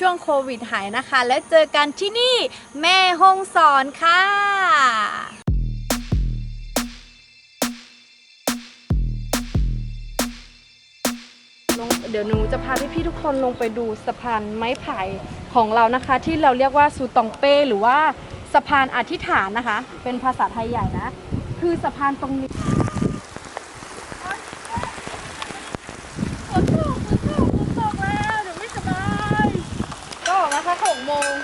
ช่วงโควิดหายนะคะ แล้วเจอกันที่นี่แม่ห้องสอนค่ะเดี๋ยวหนูจะพาพี่ๆทุกคนลงไปดูสะพานไม้ไผ่ของเรานะคะ ที่เราเรียกว่าซูตองเป้หรือว่าสะพานอธิษฐานนะคะ เป็นภาษาไทยใหญ่นะ คือสะพานตรงนี้ฝนตกฝนตกฝนตกแล้วเดี๋ยวไม่สบายก็ออก โมง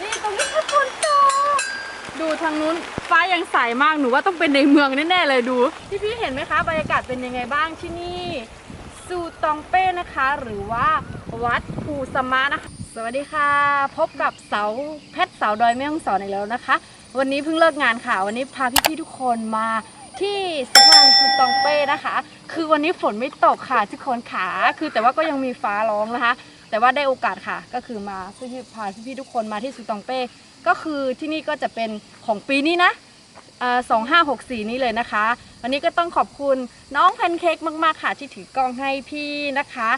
นี่ตรงนี้คือฝนตกดูทางนู้นฟ้ายังใสมากหนูว่าต้องเป็นในเมืองแน่ๆเลยดูพี่ๆเห็นไหมคะบรรยากาศเป็นยังไงบ้างที่นี่ซูตองเป้นะคะ หรือว่าวัดภูสมะนะคะ สวัสดีค่ะ พบกับเสาเพชรเสาดอยแม่ฮ่องสอนอีกแล้วนะคะ วันนี้เพิ่งเลิกงานค่ะ วันนี้พาพี่ๆทุกคนมาที่สะพานซูตองเป้นะคะ คือวันนี้ฝนไม่ตกค่ะทุกคนขาคือแต่ว่าก็ยังมีฟ้าร้องนะคะ แต่ว่าได้โอกาสค่ะ ก็คือมาพี่พาพี่ๆทุกคนมาที่ซูตองเป้ ก็คือที่นี่ก็จะเป็นของปีนี้นะสองห้าหกสี่นี้เลยนะคะ วันนี้ก็ต้องขอบคุณน้องแพนเค้กมาก ๆ ค่ะ ที่ถือกล้องให้พี่นะคะ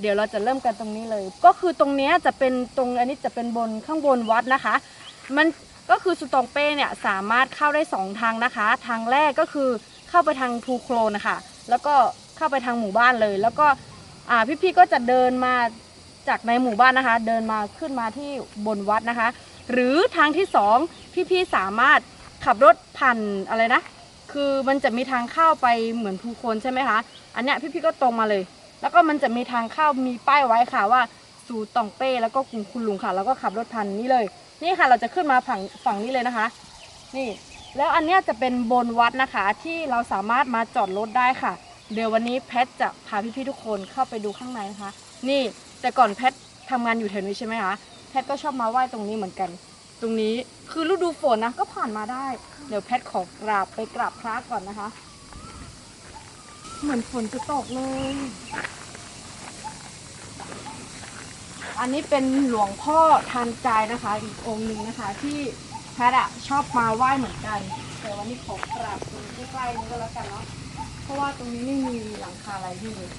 เดี๋ยวเราจะเริ่มกันตรงนี้เลย ก็คือตรงนี้จะเป็นตรงอันนี้จะเป็นบนข้างบนวัดนะคะ มันก็คือสุตองเป้เนี่ยสามารถเข้าได้สองทางนะคะ ทางแรกก็คือเข้าไปทางทูโคลนะคะแล้วก็เข้าไปทางหมู่บ้านเลย แล้วก็อ่พี่ๆก็จะเดินมา จากในหมู่บ้านนะคะ เดินมาขึ้นมาที่บนวัดนะคะ หรือทางที่สองพี่ๆสามารถขับรถผ่านอะไรนะ คือมันจะมีทางเข้าไปเหมือนภูคนใช่ไหมคะ อันเนี้ยพี่ๆก็ตรงมาเลย แล้วก็มันจะมีทางเข้ามีป้ายไว้ค่ะว่าสู่ตองเป้แล้วก็กุงคุณลุงค่ะ แล้วก็ขับรถผ่านนี้เลย นี่ค่ะเราจะขึ้นมาฝั่งฝั่งนี้เลยนะคะ นี่ แล้วอันเนี้ยจะเป็นบนวัดนะคะที่เราสามารถมาจอดรถได้ค่ะ เดี๋ยววันนี้แพทจะพาพี่ๆทุกคนเข้าไปดูข้างในนะคะ นี่ แต่ก่อนแพททำงานอยู่แถวนี้ใช่ไหมคะแพทก็ชอบมาไหว้ตรงนี้เหมือนกัน ตรงนี้คือฤดูฝนนะก็ผ่านมาได้ เดี๋ยวแพทขอกราบไปกราบพระก่อนนะคะ เหมือนฝนจะตกเลย อันนี้เป็นหลวงพ่อทันใจนะคะ อีกองค์หนึ่งนะคะ ที่แพทอะชอบมาไหว้เหมือนกัน แต่วันนี้ขอกราบตรงใกล้ๆนี้ก็แล้วกันเนาะเพราะว่าตรงนี้ไม่มีหลังคาอะไรที่เลยอ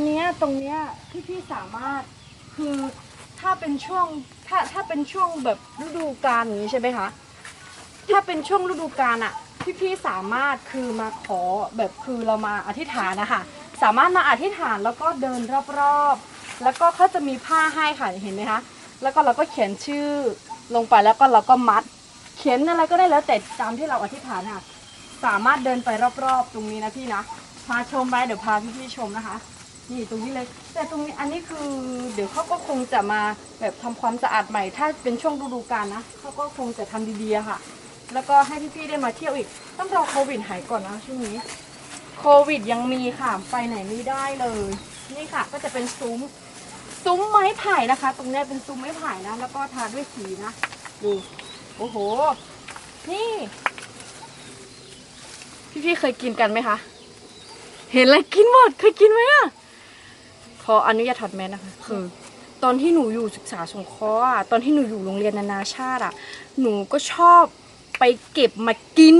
ยู่ ตรงนี้ก็แล้วกันอันเนี้ยตรงเนี้ยพี่พี่สามารถคือถ้าเป็นช่วงถ้าถ้าเป็นช่วงแบบฤดูกาลอย่างนี้ใช่ไหมคะถ้าเป็นช่วงฤดูกาลอะพี่พี่สามารถคือมาขอแบบคือเรามาอธิษฐานนะคะสามารถมาอธิษฐานแล้วก็เดินรอบๆแล้วก็เขาจะมีผ้าให้ค่ะเห็นไหมคะแล้วก็เราก็เขียนชื่อลงไปแล้วก็เราก็มัด เขียนอะไรก็ได้แล้วแต่ตามที่เราอธิษฐานค่ะสามารถเดินไปรอบๆ ตรงนี้นะพี่นะพาชมไปเดี๋ยวพาพี่ๆชมนะคะ นี่ตรงนี้เลย แต่ตรงนี้อันนี้คือ เดี๋ยวเขาก็คงจะมาแบบทำความสะอาดใหม่ ถ้าเป็นช่วงฤดูกาลนะเขาก็คงจะทำดีๆค่ะ แล้วก็ให้พี่ๆได้มาเที่ยวอีก ต้องรอโควิดหายก่อนนะช่วงนี้ โควิดยังมีค่ะไปไหนไม่ได้เลย นี่ค่ะ ก็จะเป็นซุ้มซุ้มไม้ไผ่นะคะ ตรงเนี้ยเป็นซุ้มไม้ไผ่นะ แล้วก็ทาด้วยสีนะดูโอ้โห นี่ พี่ๆเคยกินกันไหมคะ เห็นอะไรกินหมด เคยกินไหมอะ ออนุญาตถอดแมสนะคะคือตอนที่หนูอยู่ศึกษาสงเคราะห์อะตอนที่หนูอยู่โรงเรียนนานาชาติอะหนูก็ชอบไปเก็บมากิน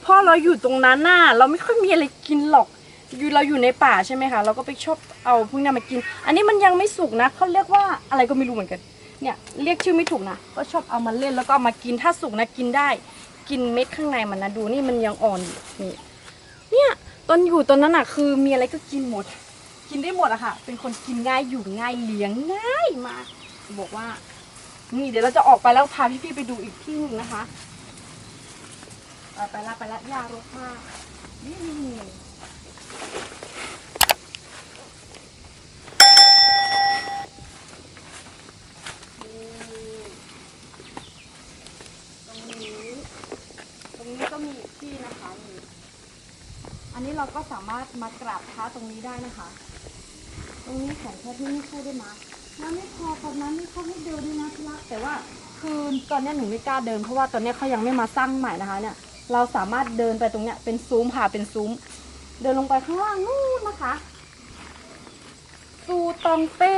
เพราะเราอยู่ตรงนั้นน่ะเราไม่ค่อยมีอะไรกินหรอก อยู่เราอยู่ในป่าใช่ไหมคะเราก็ไปชอบเอาพวกเนี้ยมากิน อันนี้มันยังไม่สุกนะเขาเรียกว่าอะไรก็ไม่รู้เหมือนกัน เนี่ยเรียกชื่อไม่ถูกนะก็ชอบเอามาเล่นแล้วก็เอามากินถ้าสุกนะกินได้ กินเม็ดข้างในมันนะดูนี่มันยังอ่อนอยู่นี่เนี่ยตอนอยู่ตอนนั้นอะคือมีอะไรก็กินหมด กินได้หมดอะค่ะ เป็นคนกินง่ายอยู่ง่ายเลี้ยงง่ายมากบอกว่า นี่เดี๋ยวเราจะออกไปแล้วพาพี่ๆไปดูอีกที่หนึ่งนะคะไปไปละไปละยารกมากนี่นี่ตรงนี้ตรงนี้ก็มีอีกที่นะคะนี่ นนี้เราก็สามารถมากราบพระตรงนี้ได้นะคะ ตรงนี้ของแพทย์นี่ไม่เข้าได้มาน้ำไม่พอกับน้ำไม่เข้าให้เดียวด้วยนะพี่ละแต่ว่าคือตอนนี้หนูไม่กล้าเดินเพราะว่าตอนนี้เขายังไม่มาสร้างใหม่นะคะ เนี่ย เราสามารถเดินไปตรงเนี้ยเป็นซุ้มค่ะเป็นซุ้ม เดินลงไปข้างล่างนู่นนะคะซูตองเป้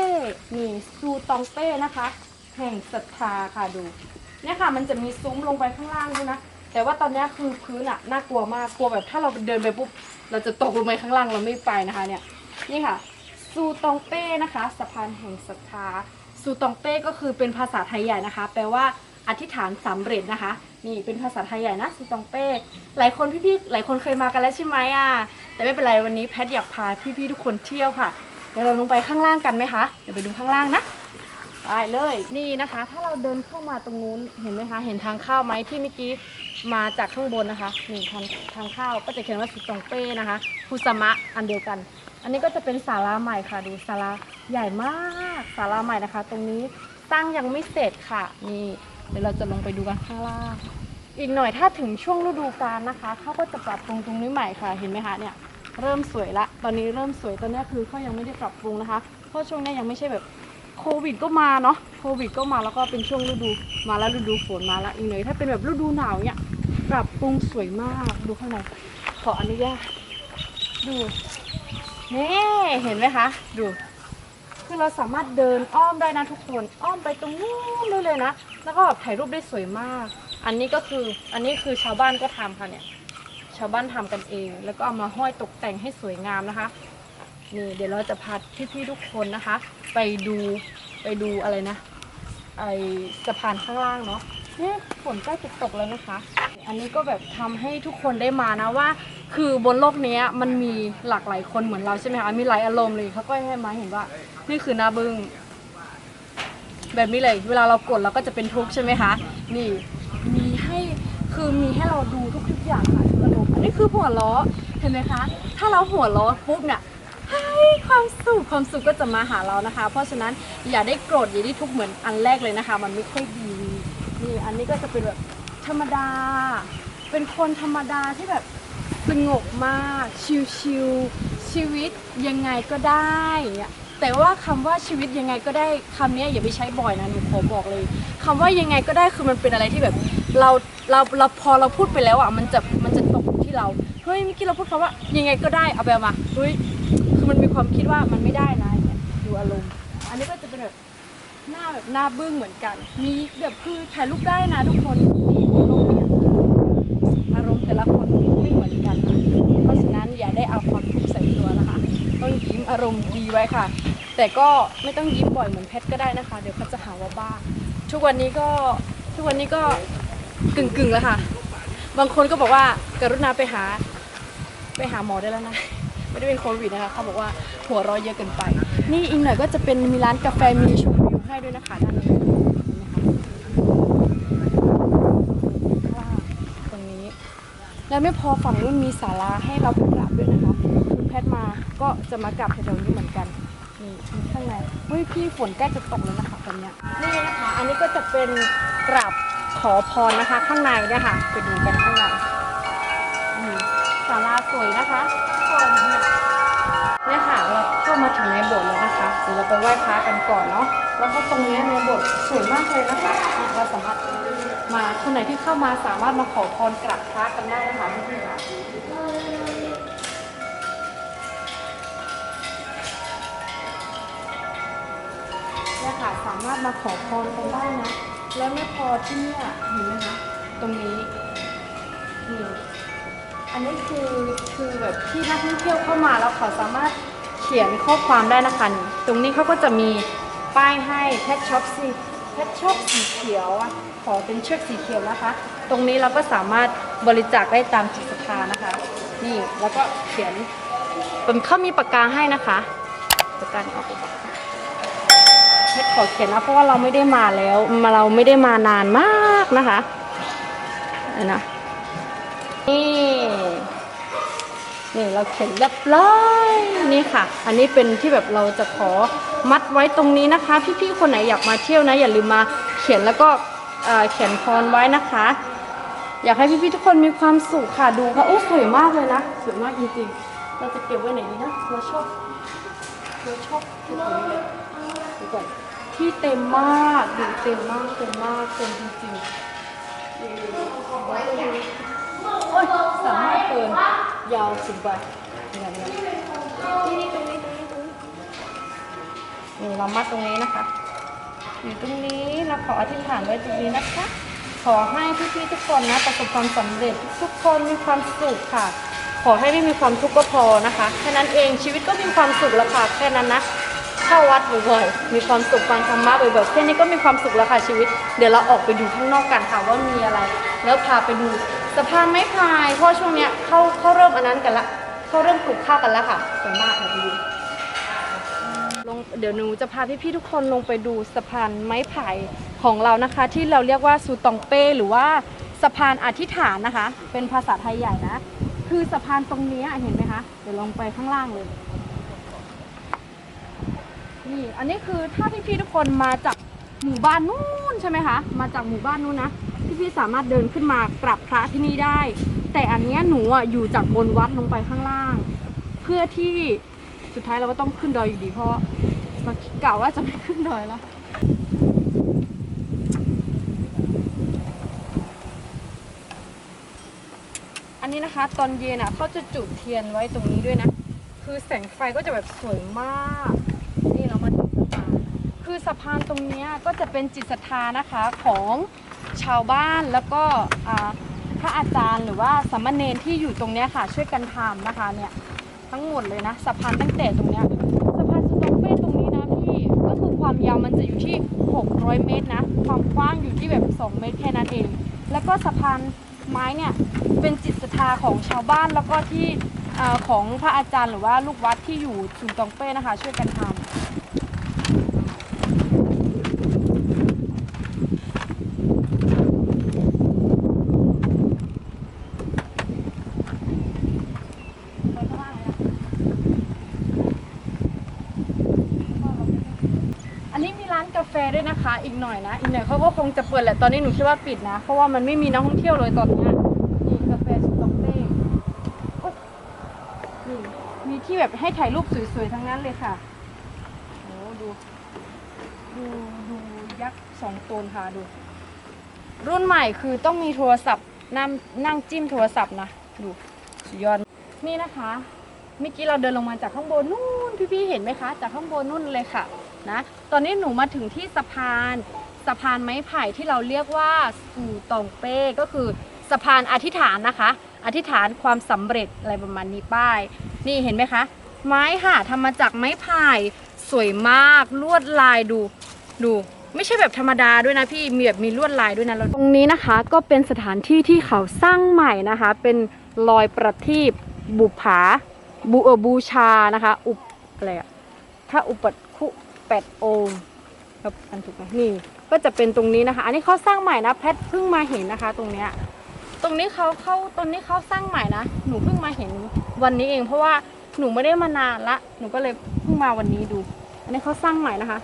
นี่ซูตองเป้นะคะ แห่งศรัทธาค่ะดู เนี่ยค่ะมันจะมีซุ้มลงไปข้างล่างด้วยนะ แต่ว่าตอนนี้คือพื้นอะน่ากลัวมาก กลัวแบบถ้าเราเดินไปปุ๊บ เราจะตกลงไปข้างล่างเราไม่ไปนะคะเนี่ยนี่ค่ะซูตองเป้นะคะสะพานแห่งศรัทธาซูตองเป้ก็คือเป็นภาษาไทยใหญ่นะคะ แปลว่าอธิษฐานสำเร็จนะคะ นี่เป็นภาษาไทยใหญ่นะซูตองเป้หลายคนพี่ๆหลายคนเคยมากันแล้วใช่ไหมอะแต่ไม่เป็นไรวันนี้แพทอยากพาพี่ๆทุกคนเที่ยวค่ะเดี๋ยวเราลงไปข้างล่างกันไหมคะเดี๋ยวไปดูข้างล่างนะไปเลยนี่นะคะ ถ้าเราเดินเข้ามาตรงนู้นเห็นไหมคะ เห็นทางเข้าไหมที่เมื่อกี้ มาจากข้างบนนะคะนี่ทางทางเข้าก็จะเขียนว่าสุตองเป้นะคะคุสมะอันเดียวกัน อันนี้ก็จะเป็นศาลาใหม่ค่ะ ดูศาลาใหญ่มากศาลาใหม่นะคะ ตรงนี้สร้างยังไม่เสร็จค่ะนี่เดี๋ยวเราจะลงไปดูกันข้างล่างอีกหน่อยถ้าถึงช่วงฤดูกาลนะคะเขาก็จะปรับปรุงตรงนี้ใหม่ค่ะเห็นไหมคะเนี่ยเริ่มสวยละ ตอนนี้เริ่มสวยตอนนี้คือเขายังไม่ได้ปรับปรุงนะคะ เพราะช่วงนี้ยังไม่ใช่แบบ โควิดก็มาเนาะโควิดก็มาแล้วก็เป็นช่วงฤดูมาแล้วฤดูฝนมาแล้วอีกหน่อยถ้าเป็นแบบฤดูหนาวเนี่ยปรับปรุงสวยมากดูข้างในขออนุญาตดูนี่เห็นไหมคะ ดูคือเราสามารถเดินอ้อมได้นะทุกคนอ้อมไปตรงนู้นเลยเลยนะแล้วก็แบบถ่ายรูปได้สวยมาก อันนี้ก็คืออันนี้คือชาวบ้านก็ทำค่ะเนี่ยชาวบ้านทำกันเอง แล้วก็เอามาห้อยตกแต่งให้สวยงามนะคะ นี่เดี๋ยวเราจะพาพี่ๆทุกคนนะคะ ไปดูไปดูอะไรนะ ไอสะพานข้างล่างเนาะเนี่ยฝนใกล้จะตกแล้วนะคะ อันนี้ก็แบบทำให้ทุกคนได้มานะว่า คือบนโลกนี้มันมีหลากหลายคนเหมือนเราใช่ไหมคะมีหลายอารมณ์เลยเขาก็ให้มาเห็นว่า นี่คือหนาบึง้งแบบนี้เลยเวลาเรากดเราก็จะเป็นทุกข์ใช่ไหมคะ นี่มีให้คือมีให้เราดูทุกๆอย่างค่ะอารมณ์อันนี้คือหัวล้อเห็นไหมคะ ถ้าเราหัวล้อปุ๊บเนี่ย ให้ความสุขความสุขก็จะมาหาเรานะคะ เพราะฉะนั้นอย่าได้โกรธอย่าได้ทุกข์เหมือนอันแรกเลยนะคะ มันไม่ค่อยดีนี่อันนี้ก็จะเป็นแบบธรรมดา เป็นคนธรรมดาที่แบบสงบมากชิลๆชีวิตยังไงก็ได้เงี้ยแต่ว่าคำว่าชีวิตยังไงก็ได้คำนี้อย่าไปใช้บ่อยนะหนูขอบอกเลยคำว่ายังไงก็ได้คือมันเป็นอะไรที่แบบเราเราเราพอเราพูดไปแล้วอะมันจะมันจะตกที่เราเฮ้ยเมื่อกี้เราพูดคำว่ายังไงก็ได้เอาไปเอามาเฮ้ย มันมีความคิดว่ามันไม่ได้นะอย่างเงี้ยดูอารมณ์ อันนี้ก็จะเป็นแบบหน้าแบบหน้าบึ้งเหมือนกัน มีแบบคือถ่ายรูปได้นะทุกคนอารมณ์แต่ละคนไม่เหมือนกันนะเพราะฉะนั้นอย่าได้เอาความทุกข์ใส่ตัวนะคะต้องยิ้มอารมณ์ดีไว้ค่ะ แต่ก็ไม่ต้องยิ้มบ่อยเหมือนเพชรก็ได้นะคะ เดี๋ยวเขาจะหาว่าบ้า ทุกวันนี้ก็ทุกวันนี้ก็กึ่งกึ่งๆแล้วค่ะ บางคนก็บอกว่ากรุณาไปหาไปหาหมอได้แล้วนะ ไม่ได้เป็นโควิดนะคะเขาบอกว่าหัวร้อเยอะเกินไป นี่อีกหน่อยก็จะเป็นมีร้านกาแฟมีชมวิวให้ด้วยนะคะด้านนี้ว่าตรงนี้ แล้วไม่พอฝั่งนู้นมีศาลาให้เราไปกราบด้วยนะคะคุณแพทย์มาก็จะมากราบแถวๆนี้เหมือนกันนี่ข้างในเฮ้ยพี่ฝนใกล้จะตกแล้วนะคะตอนนี้นี่นะคะ อันนี้ก็จะเป็นกราบขอพรนะคะ ข้างในเนี่ยค่ะไปดูกันข้างในาลาสวยนะคะก่อนเนี่ยเนี่ยค่ะเราเข้ามาถึงในโบสถ์แล้วนะคะเดี๋ยวเราไปไหว้พระกันก่อนเนาะแล้วก็ตรงนี้ในโบสถ์สวยมากเลยนะคะเนี่ยเราสามารถมาคนไหนที่เข้ามาสามารถมาขอพรกราบพระกันได้นะคะพี่ๆค่ะเนี่ยค่ะสามารถมาขอพรกันได้นะ แล้วไม่พอที่เนี่ยเห็นไหมคะตรงนี้นี่ อันนี้คือคือแบบที่นักท่องเที่ยวเข้ามาแล้วเขาสามารถเขียนข้อความได้นะคะ ตรงนี้เขาก็จะมีป้ายให้แพทช็อปสีแพทช็อปสีเขียวอะขอเป็นเชือกสีเขียวนะคะ ตรงนี้เราก็สามารถบริจาคได้ตามจิตศรัทธานะคะ นี่แล้วก็เขียนเป็นเขามีปากกาให้นะคะปากกาออกไปเพชรขอเขียนนะเพราะว่าเราไม่ได้มาแล้วมาเราไม่ได้มานานมากนะคะเห็นนะนี่ นี่เราเขียนเรียบร้อยนี่ค่ะ อันนี้เป็นที่แบบเราจะขอมัดไว้ตรงนี้นะคะ พี่ๆคนไหนอยากมาเที่ยวนะ อย่าลืมมาเขียนแล้วก็เขียนพรไว้นะคะ อยากให้พี่ๆทุกคนมีความสุขค่ะดูค่ะโอ้สวยมากเลยนะสวยมากจริงๆเราจะเก็บไว้ไหนดีนะเราชอบเราชอบเก็บตรงนี้เลยดูก่อนที่เต็มมากดูเต็มมากเต็มมากเต็มจริงๆโอ้ยสามารถเดิน ยาวถึงไปนี่นี่ตรงนี้ตรงนี้ตรงนี้นี่เรามัดตรงนี้นะคะ อยู่ตรงนี้เราขออธิษฐานไว้ตรงนี้นะคะ ขอให้พี่ๆทุกคนนะประสบความสำเร็จทุกคนมีความสุขค่ะ ขอให้ไม่มีความทุกข์ก็พอนะคะแค่นั้นเองชีวิตก็มีความสุขแล้วค่ะแค่นั้นนะเข้าวัดบ่อยๆมีความสุขฟังธรรมะบ่อยๆแค่นี้ก็มีความสุขแล้วค่ะชีวิต เดี๋ยวเราออกไปดูข้างนอกกันค่ะว่ามีอะไร แล้วพาไปดู สะพานไม้พายเพราะช่วงเนี้ยเขาเขาเริ่มอันนั้นกันละเขาเริ่มปลูกข้าวกันแล้วค่ะสวยมากค่ะไปดูลงเดี๋ยวหนูจะพาพี่ๆทุกคนลงไปดูสะพานไม้ไผ่ของเรานะคะ ที่เราเรียกว่าซูตองเป้หรือว่าสะพานอธิษฐานนะคะ เป็นภาษาไทยใหญ่นะ คือสะพานตรงนี้เห็นไหมคะ เดี๋ยวลงไปข้างล่างเลย นี่อันนี้คือถ้าพี่ๆทุกคนมาจากหมู่บ้านนู้นใช่ไหมคะ มาจากหมู่บ้านนู้นนะ พี่สามารถเดินขึ้นมากราบพระที่นี่ได้ แต่อันเนี้ยหนูอะอยู่จากบนวัดลงไปข้างล่าง เพื่อที่สุดท้ายเราก็ต้องขึ้นดอยอยู่ดีเพราะเรากล่าวว่าจะไม่ขึ้นดอยแล้วอันนี้นะคะ ตอนเย็นอะเขาจะจุดเทียนไว้ตรงนี้ด้วยนะ คือแสงไฟก็จะแบบสวยมาก นี่เรามาถึงสะพานคือสะพานตรงนี้ก็จะเป็นจิตศรัทธานะคะของ ชาวบ้านแล้วก็พระอาจารย์หรือว่าสามเณรที่อยู่ตรงเนี้ยค่ะ ช่วยกันทำนะคะเนี่ยทั้งหมดเลยนะสะพานตั้งแต่ตรงเนี้ยสะพานสตองเป้ตรงนี้นะพี่ก็คือความยาวมันจะอยู่ที่ 600 เมตรนะ ความกว้างอยู่ที่แบบ 2 เมตรแค่นั้นเอง แล้วก็สะพานไม้เนี่ยเป็นจิตศรัทธาของชาวบ้านแล้วก็ที่อของพระอาจารย์หรือว่าลูกวัดที่อยู่สุนตองเป้นะคะ ช่วยกันทำ อันนี้มีร้านกาแฟ ด้วยนะคะ อีกหน่อยนะอีกหน่อยเขาก็คงจะเปิดแหละตอนนี้หนูคิดว่าปิดนะเพราะว่ามันไม่มีนักท่องเที่ยวเลยตอนเนี้ยนี่กาแฟสุตองเต้โอ๊ยนี่มีที่แบบให้ถ่ายรูปสวยๆทั้งนั้นเลยค่ะโอ้ดูดูดูยักษ์สองตนค่ะดู รุ่นใหม่คือต้องมีโทรศัพท์นั่งนั่งจิ้มโทรศัพท์นะดูสุดยอดนี่นะคะเมื่อกี้เราเดินลงมาจากข้างบนนู่นพี่ๆเห็นไหมคะ จากข้างบนนู่นเลยค่ะ นะ ตอนนี้หนูมาถึงที่สะพานสะพานไม้ไผ่ที่เราเรียกว่าสู่ตองเป้ก็คือสะพานอธิษฐานนะคะ อธิษฐานความสำเร็จอะไรประมาณนี้ป้าย นี่เห็นไหมคะ ไม้ค่ะทำมาจากไม้ไผ่สวยมากลวดลายดูดู ไม่ใช่แบบธรรมดาด้วยนะพี่มีแบบมีลวดลายด้วยนะตรงนี้นะคะ ก็เป็นสถานที่ที่เขาสร้างใหม่นะคะ เป็นรอยประทีปบุผาบูเออบูชานะคะ อุปอะไรอะถ้าอุป คุแปดโอมครับอันถูกไหมนี่ก็จะเป็นตรงนี้นะคะ อันนี้เขาสร้างใหม่นะแพทเพิ่งมาเห็นนะคะ ตรงเนี้ยตรงนี้เขาเข้าตรงนี้เขาสร้างใหม่นะหนูเพิ่งมาเห็นวันนี้เอง เพราะว่าหนูไม่ได้มานานละหนูก็เลยเพิ่งมาวันนี้ดู อันนี้เขาสร้างใหม่นะคะ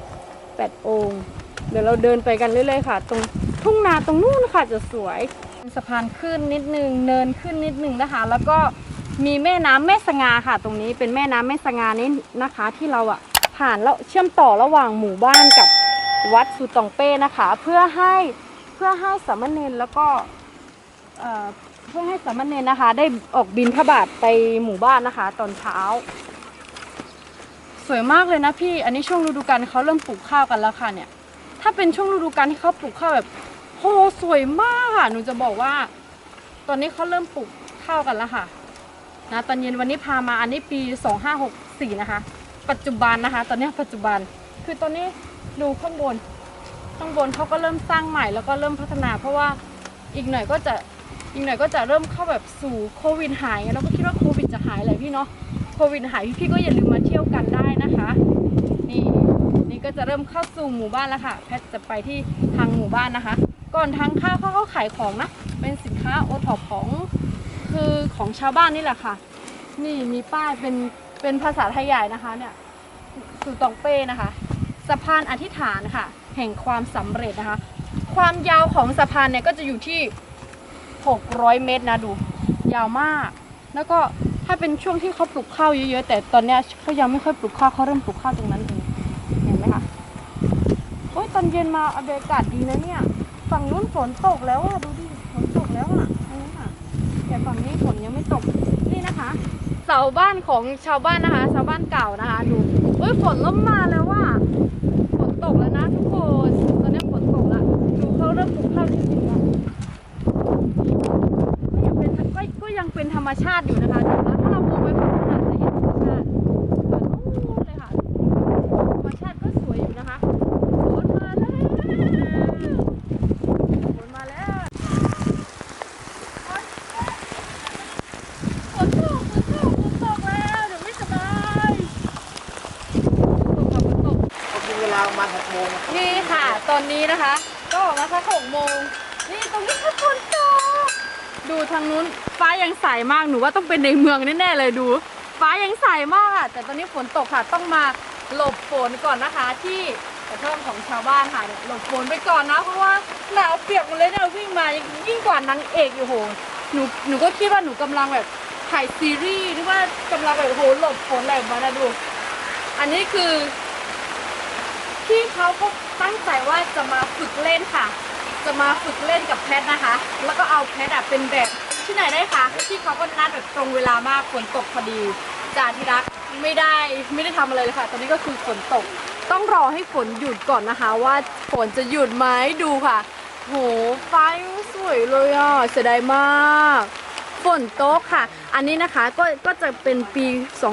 แปดองค์ เดี๋ยวเราเดินไปกันเรื่อยๆค่ะ ตรงทุ่งนาตรงนู้นค่ะจะสวยเป็นสะพานขึ้นนิดนึงเนินขึ้นนิดนึงนะคะ แล้วก็มีแม่น้ำแม่สงาค่ะ ตรงนี้เป็นแม่น้ำแม่สงานี่นะคะ ที่เราอะ ผ่านแล้วเชื่อมต่อระหว่างหมู่บ้านกับวัดสุตองเป้นะคะ เพื่อให้เพื่อให้สามเณรแล้วก็เพื่อให้สามเณรนะคะ ได้ออกบินพระบาทไปหมู่บ้านนะคะ ตอนเช้า สวยมากเลยนะพี่ อันนี้ช่วงฤดูกาลเขาเริ่มปลูกข้าวกันแล้วค่ะเนี่ย ถ้าเป็นช่วงฤดูกาลที่เขาปลูกข้าวแบบโหสวยมากค่ะหนูจะบอกว่า ตอนนี้เขาเริ่มปลูกข้าวกันแล้วค่ะนะตอนเย็นวันนี้พามาอันนี้ปี 2564 นะคะ ปัจจุบันนะคะ ตอนนี้ปัจจุบันคือตอนนี้ดูข้างบน ข้างบนเขาก็เริ่มสร้างใหม่แล้วก็เริ่มพัฒนา เพราะว่าอีกหน่อยก็จะอีกหน่อยก็จะเริ่มเข้าแบบสู่โควิดหายเราก็คิดว่าโควิดจะหายแหละพี่เนาะโควิดหายพี่ๆก็อย่าลืมมาเที่ยวกันได้นะคะ นี่นี่ก็จะเริ่มเข้าสู่หมู่บ้านแล้วค่ะ แพทจะไปที่ทางหมู่บ้านนะคะ ก่อนทางเข้าเขาก็ขายของนะเป็นสินค้าโอท็อปของคือของชาวบ้านนี่แหละค่ะ นี่มีป้ายเป็น เป็นภาษาไทยใหญ่นะคะเนี่ยสุตองเป้นะคะสะพานอธิษฐานค่ะ แห่งความสำเร็จนะคะ ความยาวของสะพานเนี่ยก็จะอยู่ที่ 600 เมตรนะดู ยาวมาก แล้วก็ถ้าเป็นช่วงที่เขาปลูกข้าวเยอะๆแต่ตอนเนี้ยเขายังไม่ค่อยปลูกข้าวเขาเริ่มปลูกข้าวตรงนั้นเองเห็นไหมคะโอ้ยตอนเย็นมาอากาศดีนะเนี่ยฝั่งนู้นฝนตกแล้วอะดูดิฝนตกแล้วอะตรงนู้นอะแต่ฝั่งนี้ฝนยังไม่ตกนี่นะคะ เสาบ้านของชาวบ้านนะคะชาวบ้านเก่านะคะดูเอ้ยฝนเริ่มมาแล้วว่าฝนตกแล้วนะทุกคนตอนนี้ฝนตกแล้วดูเขาเริ่มปลูกข้าวจริงแล้วก็ยังเป็นก็ยังเป็นธรรมชาติอยู่นะคะแต่ว่าถ้าเรามองไปฝั่งนู้นอาจจะเห็นธรรมชาติฝั่งนู้นเลยค่ะ ธรรมชาติก็สวยอยู่นะคะฝนมาแล้วฝนมาแล้วฝนตกฝนตกฝนตกแล้วเดี๋ยวไม่สบายฝนตกค่ะฝนตก เขากินเวลาประมาณหกโม งนี่ค่ะ ตอนนี้นะคะ ก็ออกมาสักหกโมง นี่ตรงนี้คือฝนตกดูทางนู้นฟ้ายังใสมากหนูว่าต้องเป็นในเมืองแน่ๆเลยดู ฟ้ายังใสมากอะแต่ตอนนี้ฝนตกค่ะต้องมาหลบฝนก่อนนะคะที่กระท่อมของชาวบ้านค่ะหลบฝนไปก่อนนะเพราะว่าหนาวเปียกหมดเลยเนี่ยวิ่งมายิ่งกว่านางเอกอยู่โหหนูหนูก็คิดว่าหนูกำลังแบบถ่ายซีรีส์หรือว่ากำลังแบบโหหลบฝนอะไรแบบนั้นนะดู อันนี้คือ พี่เขาก็ตั้งใจว่าจะมาฝึกเล่นค่ะ จะมาฝึกเล่นกับแพทนะคะ แล้วก็เอาแพทอะเป็นแบบที่ไหนได้คะพี่เขาก็นัดแบบตรงเวลามากฝนตกพอดีจ่าที่รักไม่ได้ไม่ได้ทำอะไรเลยค่ะ ตอนนี้ก็คือฝนตก ต้องรอให้ฝนหยุดก่อนนะคะ ว่าฝนจะหยุดไหมดูค่ะ โหฟ้าสวยเลยอะเสียดายมาก ฝนตกค่ะ อันนี้นะคะก็ก็จะเป็นปี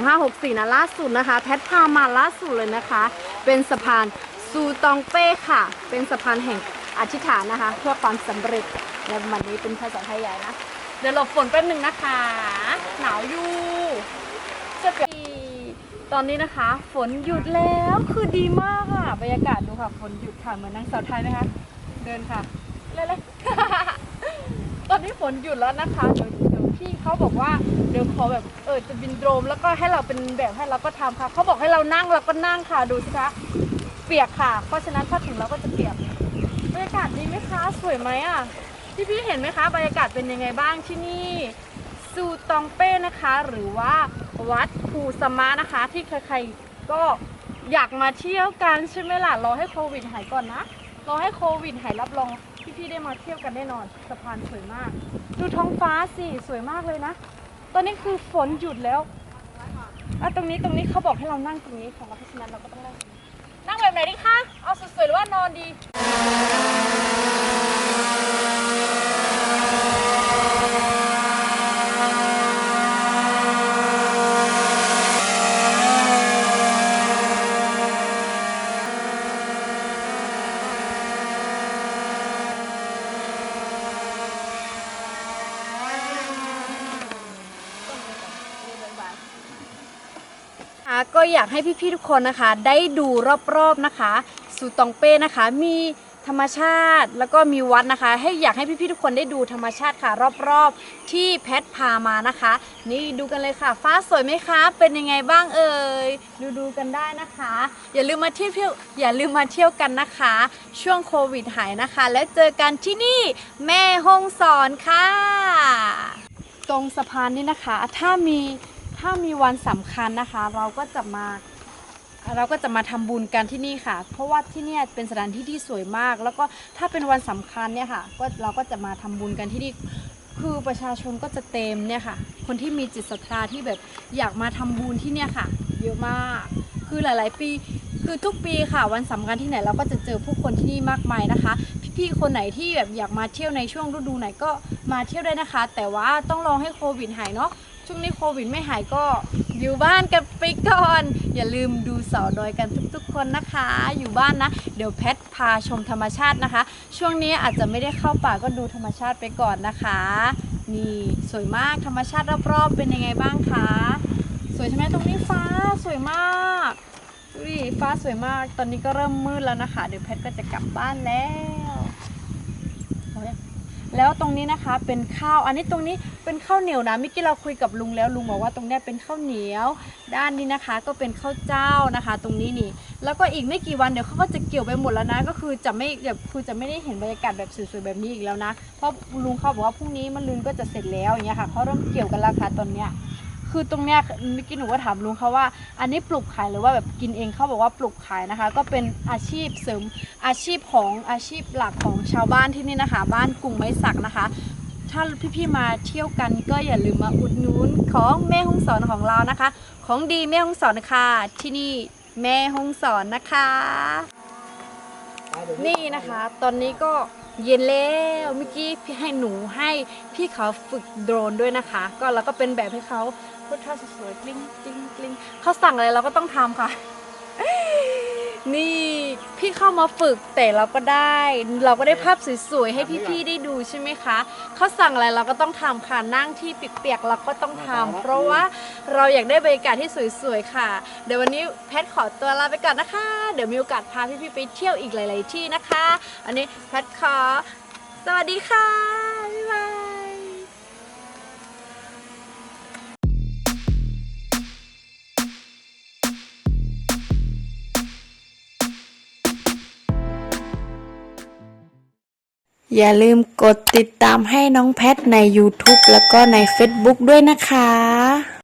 2564 นะล่าสุดนะคะ แพทพามาล่าสุดเลยนะคะ เป็นสะพานซูตองเป้ค่ะ เป็นสะพานแห่งอธิษฐานนะคะ เพื่อความสำเร็จในวันนี้เป็นภาษาไทยใหญ่นะ เดี๋ยวหลบฝนแป๊บหนึ่งนะคะ หนาวอยู่จะเป็นตอนนี้นะคะ ฝนหยุดแล้วคือดีมากค่ะบรรยากาศดูค่ะฝนหยุดค่ะเหมือนนางสาวไทยนะคะ เดินค่ะเลยเลยตอนนี้ฝนหยุดแล้วนะคะเดี๋ยว เขาบอกว่าเดี๋ยวขอแบบเออจะบินโดรมแล้วก็ให้เราเป็นแบบให้เราก็ทำค่ะเขาบอกให้เรานั่งเราก็นั่งค่ะดูสิคะเปียกค่ะ เพราะฉะนั้นถ้าถึงเราก็จะเปียกบรรยากาศดีไหมคะสวยไหมอะพี่พี่ๆเห็นไหมคะบรรยากาศเป็นยังไงบ้างที่นี่ซูตองเป้นะคะ หรือว่าวัดภูสมะนะคะ ที่ใครๆก็อยากมาเที่ยวกันใช่ไหมล่ะรอให้โควิดหายก่อนนะรอให้โควิดหายรับรอง พี่ๆได้มาเที่ยวกันแน่นอนสะพานสวยมาก ดูท้องฟ้าสิสวยมากเลยนะ ตอนนี้คือฝนหยุดแล้วอะตรงนี้ตรงนี้เขาบอกให้เรานั่งตรงนี้ของเพราะฉะนั้นเราก็ต้องนั่งนั่งแบบไหนดีคะเอาสวยๆหรือว่านอนดี ค่ะก็ อยากให้พี่ๆทุกคนนะคะ ได้ดูรอบๆนะคะสูตองเป้นะคะ มีธรรมชาติแล้วก็มีวัดนะคะ ให้อยากให้พี่ๆทุกคนได้ดูธรรมชาติค่ะ รอบๆที่แพทพามานะคะ นี่ดูกันเลยค่ะ ฟ้าสวยไหมคะ เป็นยังไงบ้างเอ่ยดูดูๆกันได้นะคะ อย่าลืมมาเที่ยวเที่ยวอย่าลืมมาเที่ยวกันนะคะ ช่วงโควิดหายนะคะ แล้วเจอกันที่นี่แม่ห้องสอนค่ะ ตรงสะพานนี้นะคะ ถ้ามี ถ้ามีวันสำคัญนะคะ เราก็จะมา เราก็จะมาทำบุญกันที่นี่ค่ะ เพราะว่าที่เนี่ยเป็นสถานที่ที่สวยมาก แล้วก็ถ้าเป็นวันสำคัญเนี่ยค่ะ ก็เราก็จะมาทำบุญกันที่นี่ คือประชาชนก็จะเต็มเนี่ยค่ะ คนที่มีจิตศรัทธาที่แบบอยากมาทำบุญที่เนี่ยค่ะ เยอะมาก คือหลาย ๆ ปี คือทุกปีค่ะ วันสำคัญที่ไหนเราก็จะเจอผู้คนที่นี่มากมายนะคะ พี่ๆคนไหนที่แบบอยากมาเที่ยวในช่วงฤดูไหนก็มาเที่ยวได้นะคะ แต่ว่าต้องรอให้โควิดหายเนาะ ช่วงนี้โควิดไม่หายก็อยู่บ้านกันไปก่อน อย่าลืมดูเสาดอยกันทุกๆ คนนะคะ อยู่บ้านนะ เดี๋ยวแพทพาชมธรรมชาตินะคะ ช่วงนี้อาจจะไม่ได้เข้าป่าก็ดูธรรมชาติไปก่อนนะคะ นี่สวยมากธรรมชาติรอบๆเป็นยังไงบ้างคะสวยใช่ไหมตรงนี้ฟ้าสวยมากดูดิฟ้าสวยมาก ตอนนี้ก็เริ่มมืดแล้วนะคะ เดี๋ยวแพทก็จะกลับบ้านแล้ว แล้วตรงนี้นะคะเป็นข้าว อันนี้ตรงนี้เป็นข้าวเหนียวนะเมื่อกี้เราคุยกับลุงแล้วลุงบอกว่าตรงนี้เป็นข้าวเหนียว ด้านนี้นะคะ ก็เป็นข้าวเจ้านะคะ ตรงนี้นี่ แล้วก็อีกไม่กี่วันเดี๋ยวเขาก็จะเกี่ยวไปหมดแล้วนะ ก็คือจะไม่แบบคือจะไม่ได้เห็นบรรยากาศแบบสวยๆแบบนี้อีกแล้วนะ เพราะลุงเขาบอกว่าพรุ่งนี้มะรืนก็จะเสร็จแล้วอย่างเงี้ยค่ะเขาเริ่มเกี่ยวกันแล้วค่ะตอนเนี้ย คือตรงเนี้ยเมื่อกี้หนูก็ถามลุงเขาว่า อันนี้ปลูกขายหรือว่าแบบกินเองเขาบอกว่าปลูกขายนะคะ ก็เป็นอาชีพเสริมอาชีพของอาชีพหลักของชาวบ้านที่นี่นะคะ บ้านกรุงไม้สักนะคะ ถ้าพี่ๆมาเที่ยวกันก็อย่าลืมมาอุดหนุนของแม่ฮ่องสอนของเรานะคะ ของดีแม่ฮ่องสอนค่ะที่นี่แม่ฮ่องสอนนะคะ นี่นะคะ ตอนนี้ก็เย็นแล้วเมื่อกี้พี่ให้หนูให้พี่เขาฝึกโดรนด้วยนะคะ ก็เราก็เป็นแบบให้เขา รถท่าสวยๆกลิ้งกลิ้งกลิ้งเขาสั่งอะไรเราก็ต้องทำค่ะ นี่พี่เข้ามาฝึกแต่เราก็ได้ เราก็ได้ภาพสวยๆให้พี่ๆได้ดูใช่ไหมคะเขาสั่งอะไรเราก็ต้องทำค่ะนั่งที่เปียกๆเราก็ต้องทำเพราะว่าเราอยากได้บรรยากาศที่สวยๆค่ะ เดี๋ยววันนี้แพทขอตัวลาไปก่อนนะคะ เดี๋ยวมีโอกาสพาพี่ๆไปเที่ยวอีกหลาย ๆ ที่นะคะ อันนี้แพทขอ สวัสดีค่ะบ๊ายบาย อย่าลืมกดติดตามให้น้องแพทใน YouTube แล้วก็ใน Facebook ด้วยนะคะ